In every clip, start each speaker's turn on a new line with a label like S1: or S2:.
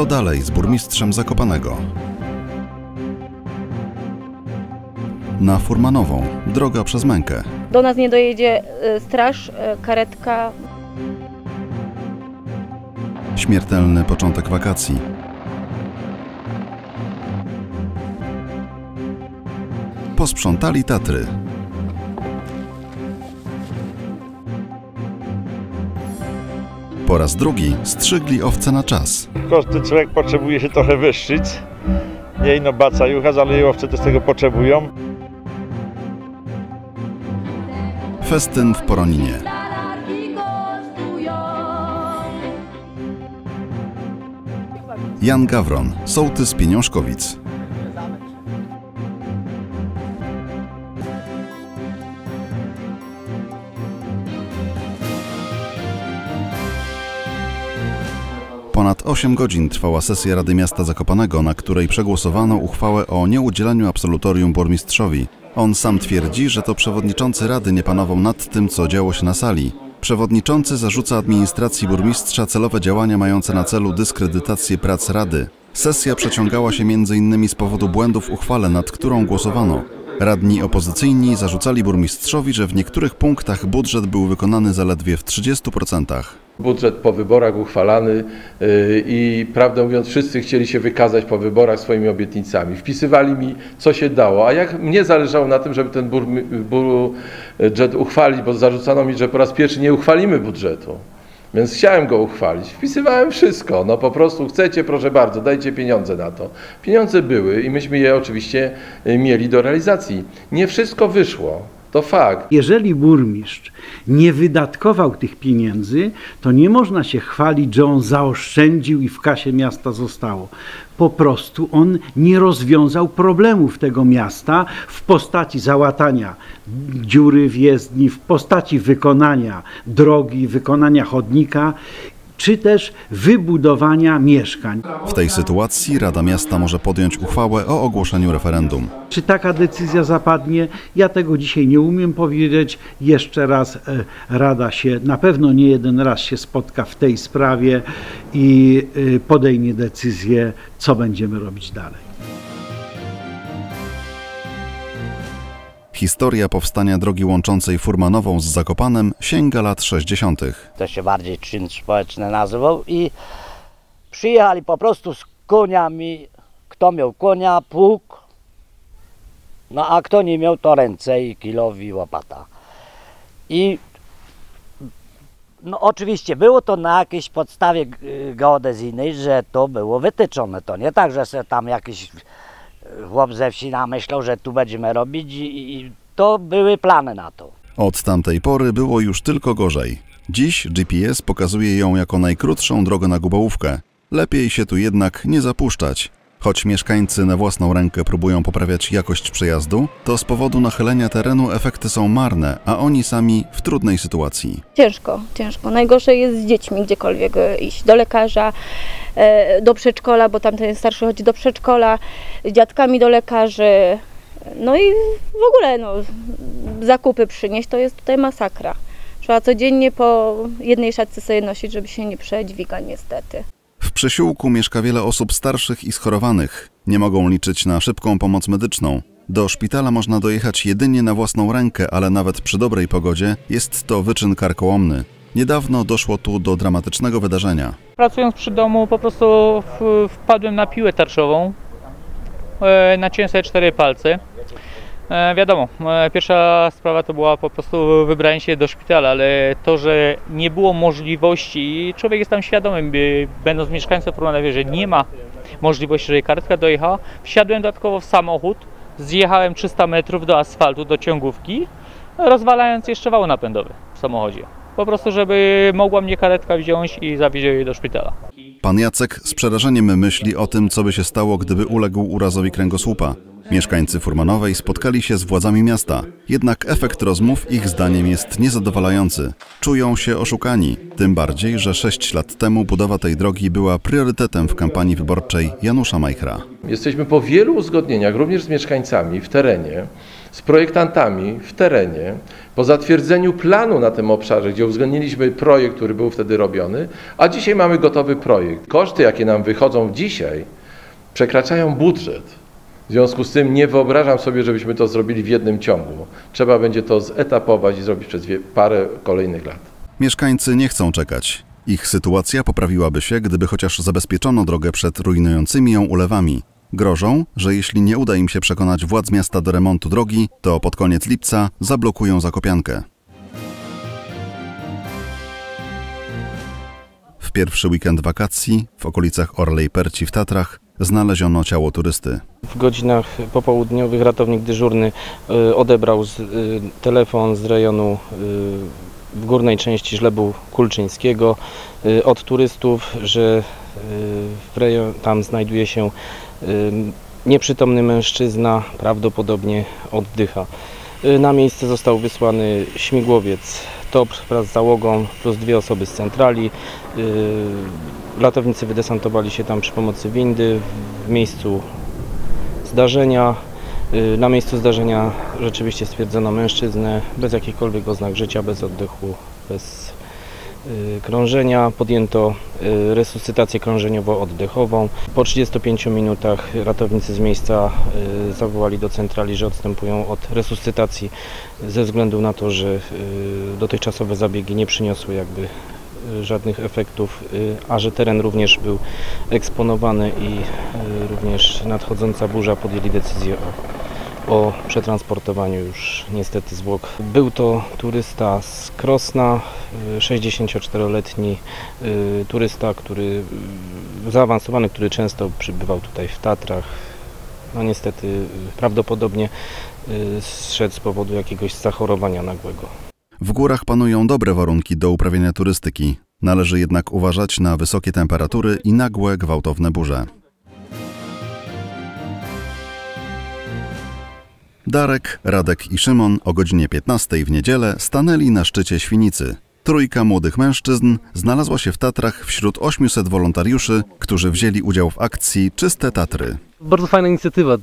S1: Co dalej z burmistrzem Zakopanego? Na Furmanową, droga przez mękę.
S2: Do nas nie dojedzie y, straż, y, karetka.
S1: Śmiertelny początek wakacji. Posprzątali Tatry. Po raz drugi strzygli owce na czas.
S3: Każdy człowiek potrzebuje się trochę wyszczyć. Nie ino baca juchać, ale owce też tego potrzebują.
S1: Festyn w Poroninie. Jan Gawron, sołtys Pieniążkowic. 8 godzin trwała sesja Rady Miasta Zakopanego, na której przegłosowano uchwałę o nieudzieleniu absolutorium burmistrzowi. On sam twierdzi, że to przewodniczący Rady nie panował nad tym, co działo się na sali. Przewodniczący zarzuca administracji burmistrza celowe działania mające na celu dyskredytację prac Rady. Sesja przeciągała się m.in. z powodu błędów w uchwale, nad którą głosowano. Radni opozycyjni zarzucali burmistrzowi, że w niektórych punktach budżet był wykonany zaledwie w 30%.
S4: Budżet po wyborach uchwalany yy, i prawdę mówiąc wszyscy chcieli się wykazać po wyborach swoimi obietnicami. Wpisywali mi co się dało, a jak mnie zależało na tym, żeby ten budżet uchwalić, bo zarzucano mi, że po raz pierwszy nie uchwalimy budżetu. Więc chciałem go uchwalić. Wpisywałem wszystko. No po prostu chcecie, proszę bardzo, dajcie pieniądze na to. Pieniądze były i myśmy je oczywiście y, mieli do realizacji. Nie wszystko wyszło. To fakt.
S5: Jeżeli burmistrz nie wydatkował tych pieniędzy, to nie można się chwalić, że on zaoszczędził i w kasie miasta zostało. Po prostu on nie rozwiązał problemów tego miasta w postaci załatania dziury w jezdni, w postaci wykonania drogi, wykonania chodnika czy też wybudowania mieszkań.
S1: W tej sytuacji Rada Miasta może podjąć uchwałę o ogłoszeniu referendum.
S5: Czy taka decyzja zapadnie? Ja tego dzisiaj nie umiem powiedzieć. Jeszcze raz e, Rada się, na pewno nie jeden raz się spotka w tej sprawie i e, podejmie decyzję, co będziemy robić dalej.
S1: Historia powstania drogi łączącej Furmanową z Zakopanem sięga lat 60.
S6: to się bardziej czyn społeczny nazywał i przyjechali po prostu z koniami, kto miał konia, pług, no a kto nie miał to ręce i kilow i łopata. I no oczywiście było to na jakiejś podstawie geodezyjnej, że to było wytyczone. To nie tak, że se tam jakiś chłop ze wsi namyślał, że tu będziemy robić i, i to były plany na to.
S1: Od tamtej pory było już tylko gorzej. Dziś GPS pokazuje ją jako najkrótszą drogę na Gubałówkę. Lepiej się tu jednak nie zapuszczać. Choć mieszkańcy na własną rękę próbują poprawiać jakość przejazdu, to z powodu nachylenia terenu efekty są marne, a oni sami w trudnej sytuacji.
S2: Ciężko, ciężko. Najgorsze jest z dziećmi gdziekolwiek e, iść. Do lekarza, e, do przedszkola, bo tamten starszy chodzi do przedszkola, z dziadkami do lekarzy. No i w ogóle no, zakupy przynieść to jest tutaj masakra. Trzeba codziennie po jednej szatce sobie nosić, żeby się nie przedźwigać niestety.
S1: Przysiłku mieszka wiele osób starszych i schorowanych. Nie mogą liczyć na szybką pomoc medyczną. Do szpitala można dojechać jedynie na własną rękę, ale nawet przy dobrej pogodzie jest to wyczyn karkołomny. Niedawno doszło tu do dramatycznego wydarzenia.
S7: Pracując przy domu po prostu wpadłem na piłę tarczową. E, Naciąłem sobie cztery palce. E, wiadomo, e, pierwsza sprawa to była po prostu wybranie się do szpitala, ale to, że nie było możliwości, człowiek jest tam świadomy, będąc mieszkańcem Pruna wie, że nie ma możliwości, żeby karetka dojechała. Wsiadłem dodatkowo w samochód, zjechałem 300 metrów do asfaltu, do ciągówki, rozwalając jeszcze wał napędowy w samochodzie. Po prostu, żeby mogła mnie karetka wziąć i zawieźć jej do szpitala.
S1: Pan Jacek z przerażeniem myśli o tym, co by się stało, gdyby uległ urazowi kręgosłupa. Mieszkańcy Furmanowej spotkali się z władzami miasta, jednak efekt rozmów ich zdaniem jest niezadowalający. Czują się oszukani, tym bardziej, że sześć lat temu budowa tej drogi była priorytetem w kampanii wyborczej Janusza Majchra.
S4: Jesteśmy po wielu uzgodnieniach, również z mieszkańcami w terenie, z projektantami w terenie, po zatwierdzeniu planu na tym obszarze, gdzie uwzględniliśmy projekt, który był wtedy robiony, a dzisiaj mamy gotowy projekt. Koszty, jakie nam wychodzą dzisiaj, przekraczają budżet. W związku z tym nie wyobrażam sobie, żebyśmy to zrobili w jednym ciągu. Trzeba będzie to zetapować i zrobić przez parę kolejnych lat.
S1: Mieszkańcy nie chcą czekać. Ich sytuacja poprawiłaby się, gdyby chociaż zabezpieczono drogę przed rujnującymi ją ulewami. Grożą, że jeśli nie uda im się przekonać władz miasta do remontu drogi, to pod koniec lipca zablokują Zakopiankę. W pierwszy weekend wakacji w okolicach Orlej Perci w Tatrach znaleziono ciało turysty.
S8: W godzinach popołudniowych ratownik dyżurny y, odebrał y, telefon z rejonu y, w górnej części żlebu kulczyńskiego od turystów, że rejon, tam znajduje się nieprzytomny mężczyzna, prawdopodobnie oddycha. Na miejsce został wysłany śmigłowiec TOP wraz z załogą plus dwie osoby z centrali. Ratownicy wydesantowali się tam przy pomocy windy w miejscu zdarzenia. Y, Na miejscu zdarzenia rzeczywiście stwierdzono mężczyznę bez jakichkolwiek oznak życia, bez oddechu, bez y, krążenia. Podjęto y, resuscytację krążeniowo-oddechową. Po 35 minutach ratownicy z miejsca zawołali do centrali, że odstępują od resuscytacji ze względu na to, że dotychczasowe zabiegi nie przyniosły jakby żadnych efektów, y, a że teren również był eksponowany i y, również nadchodząca burza podjęli decyzję o, o przetransportowaniu już niestety zwłok. Był to turysta z Krosna, y, 64-letni y, turysta, który y, zaawansowany, który często przybywał tutaj w Tatrach. No niestety y, prawdopodobnie y, zszedł z powodu jakiegoś zachorowania nagłego.
S1: W górach panują dobre warunki do uprawiania turystyki. Należy jednak uważać na wysokie temperatury i nagłe, gwałtowne burze. Darek, Radek i Szymon o godzinie 15 w niedzielę stanęli na szczycie Świnicy. Trójka młodych mężczyzn znalazła się w Tatrach wśród 800 wolontariuszy, którzy wzięli udział w akcji Czyste Tatry.
S9: Bardzo fajna inicjatywa.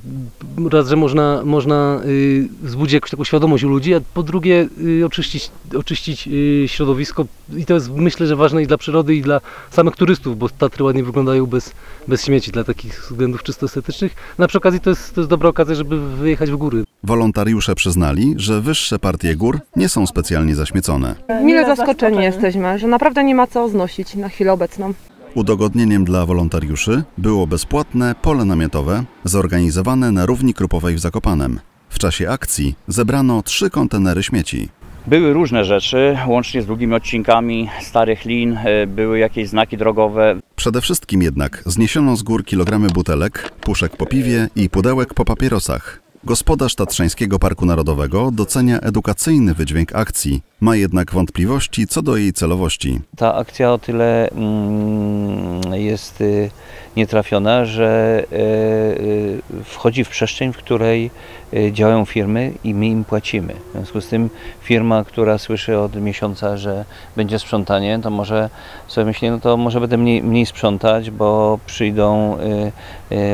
S9: Raz, że można, można y, wzbudzić jakąś taką świadomość u ludzi, a po drugie y, oczyścić, oczyścić y, środowisko. I to jest myślę, że ważne i dla przyrody, i dla samych turystów, bo Tatry ładnie wyglądają bez, bez śmieci dla takich względów czysto estetycznych. Na przy okazji to jest, to jest dobra okazja, żeby wyjechać w góry.
S1: Wolontariusze przyznali, że wyższe partie gór nie są specjalnie zaśmiecone.
S10: Mile zaskoczeni jesteśmy, że naprawdę nie ma co znosić na chwilę obecną.
S1: Udogodnieniem dla wolontariuszy było bezpłatne pole namiotowe zorganizowane na równi Krupowej w Zakopanem. W czasie akcji zebrano trzy kontenery śmieci.
S11: Były różne rzeczy, łącznie z długimi odcinkami starych lin, e, były jakieś znaki drogowe.
S1: Przede wszystkim jednak zniesiono z gór kilogramy butelek, puszek po piwie i pudełek po papierosach. Gospodarz Tatrzańskiego Parku Narodowego docenia edukacyjny wydźwięk akcji, ma jednak wątpliwości co do jej celowości.
S12: Ta akcja o tyle mm, jest y, nietrafiona, że y, y, wchodzi w przestrzeń, w której y, działają firmy i my im płacimy. W związku z tym firma, która słyszy od miesiąca, że będzie sprzątanie, to może sobie myśli, no to może będę mniej, mniej sprzątać, bo przyjdą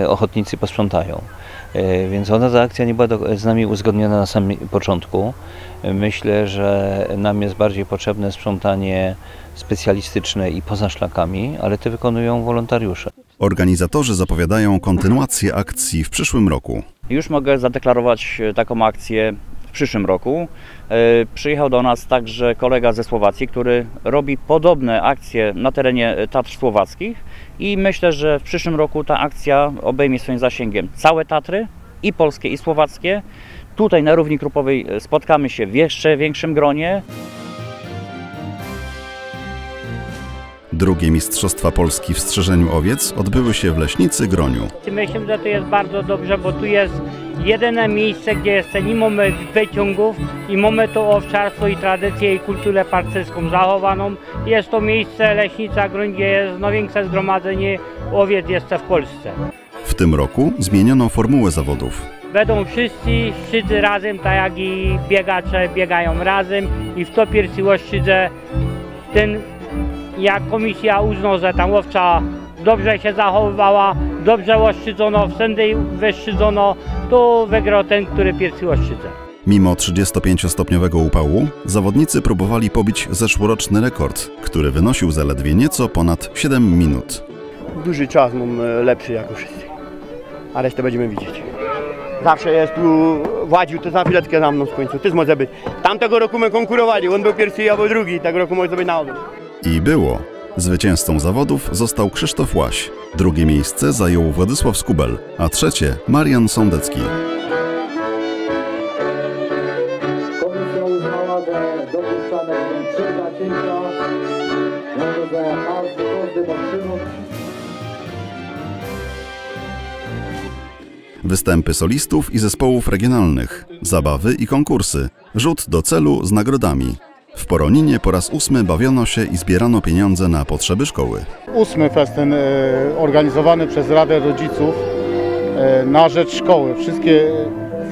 S12: ochotnicy, posprzątają. Y, Więc ona ta akcja nie była z nami uzgodniona na samym początku. Myślę, że nam jest bardziej potrzebne sprzątanie specjalistyczne i poza szlakami, ale te wykonują wolontariusze.
S1: Organizatorzy zapowiadają kontynuację akcji w przyszłym roku.
S11: Już mogę zadeklarować e, taką akcję w przyszłym roku. E, Przyjechał do nas także kolega ze Słowacji, który robi podobne akcje na terenie e, Tatr Słowackich i myślę, że w przyszłym roku ta akcja obejmie swoim zasięgiem całe Tatry i polskie i słowackie. Tutaj na równi Krupowej e, spotkamy się w jeszcze większym gronie.
S1: Drugie Mistrzostwa Polski w strzeżeniu owiec odbyły się w Leśnicy Groniu.
S13: Myślę, że to jest bardzo dobrze, bo tu jest jedyne miejsce, gdzie jest i mamy wyciągów, i mamy to owczarstwo i tradycję i kulturę parcerską zachowaną. Jest to miejsce Leśnica Groń, gdzie jest największe zgromadzenie owiec jeszcze w Polsce.
S1: W tym roku zmieniono formułę zawodów.
S13: Będą wszyscy szydzy razem, tak jak i biegacze biegają razem i w to pierwszy Łoszczydze ten, jak komisja uzna, że tam łowcza dobrze się zachowywała, dobrze łoszczydzono, wszędzie wyszczydzono, to wygrał ten, który pierwszy Łoszczydze.
S1: Mimo 35-stopniowego upału, zawodnicy próbowali pobić zeszłoroczny rekord, który wynosił zaledwie nieco ponad 7 minut.
S14: Duży czas mam e, lepszy jako wszyscy, a resztę będziemy widzieć. Zawsze jest tu Władziu, to za chwileczkę za mną w końcu, też może być. Tamtego roku my konkurowali, on był pierwszy, ja był drugi, tego roku może być na odwrót.
S1: I było. Zwycięzcą zawodów został Krzysztof Łaś. Drugie miejsce zajął Władysław Skubel, a trzecie Marian Sądecki. Występy solistów i zespołów regionalnych, zabawy i konkursy, rzut do celu z nagrodami. W Poroninie po raz ósmy bawiono się i zbierano pieniądze na potrzeby szkoły.
S15: Ósmy festyn e, organizowany przez Radę Rodziców e, na rzecz szkoły. Wszystkie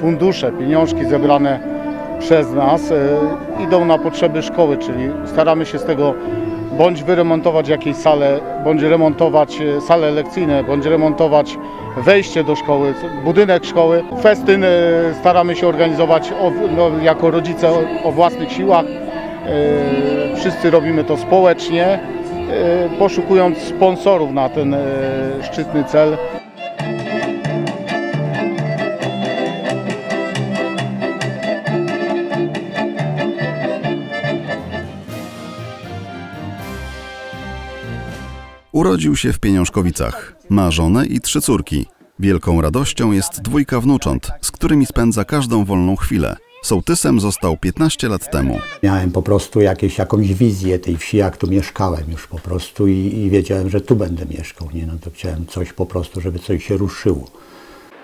S15: fundusze, pieniążki zebrane przez nas e, idą na potrzeby szkoły, czyli staramy się z tego bądź wyremontować jakieś sale, bądź remontować e, sale lekcyjne, bądź remontować wejście do szkoły, budynek szkoły. Festyn e, staramy się organizować no, jako rodzice o, o własnych siłach. E, Wszyscy robimy to społecznie, poszukując sponsorów na ten szczytny cel.
S1: Urodził się w Pieniążkowicach. Ma żonę i trzy córki. Wielką radością jest dwójka wnucząt, z którymi spędza każdą wolną chwilę. Sołtysem został 15 lat temu.
S16: Miałem po prostu jakieś, jakąś wizję tej wsi, jak tu mieszkałem już po prostu i, i wiedziałem, że tu będę mieszkał. Nie? No to chciałem coś po prostu, żeby coś się ruszyło.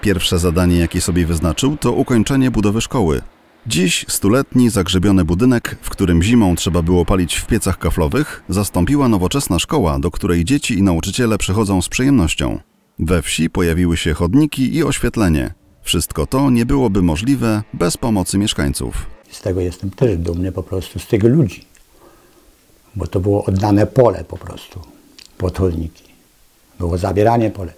S1: Pierwsze zadanie, jakie sobie wyznaczył, to ukończenie budowy szkoły. Dziś stuletni, zagrzebiony budynek, w którym zimą trzeba było palić w piecach kaflowych, zastąpiła nowoczesna szkoła, do której dzieci i nauczyciele przychodzą z przyjemnością. We wsi pojawiły się chodniki i oświetlenie. Wszystko to nie byłoby możliwe bez pomocy mieszkańców.
S16: Z tego jestem też dumny po prostu, z tych ludzi. Bo to było oddane pole po prostu pod chodniki. Było zabieranie pole.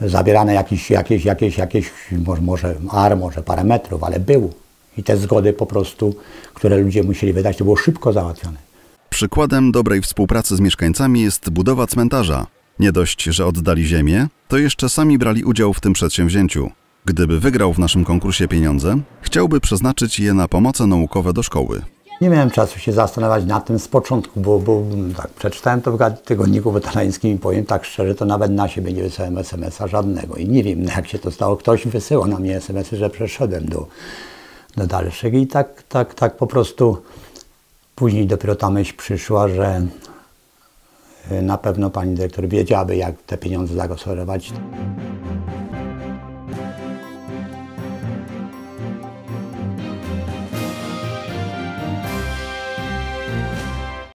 S16: Zabierane jakieś, jakieś, jakieś, jakieś może, może ar, może parę metrów, ale było. I te zgody po prostu, które ludzie musieli wydać, to było szybko załatwione.
S1: Przykładem dobrej współpracy z mieszkańcami jest budowa cmentarza. Nie dość, że oddali ziemię, to jeszcze sami brali udział w tym przedsięwzięciu. Gdyby wygrał w naszym konkursie pieniądze, chciałby przeznaczyć je na pomoce naukowe do szkoły.
S16: Nie miałem czasu się zastanawiać nad tym z początku, bo, bo tak, przeczytałem to w tygodniku weterańskim i powiem tak szczerze, to nawet na siebie nie wysłałem SMS-a żadnego. I nie wiem, jak się to stało. Ktoś wysyłał na mnie SMS-y, że przeszedłem do, do dalszych. I tak, tak, tak po prostu później dopiero ta myśl przyszła, że y, na pewno pani dyrektor wiedziałaby, jak te pieniądze zagospodarować.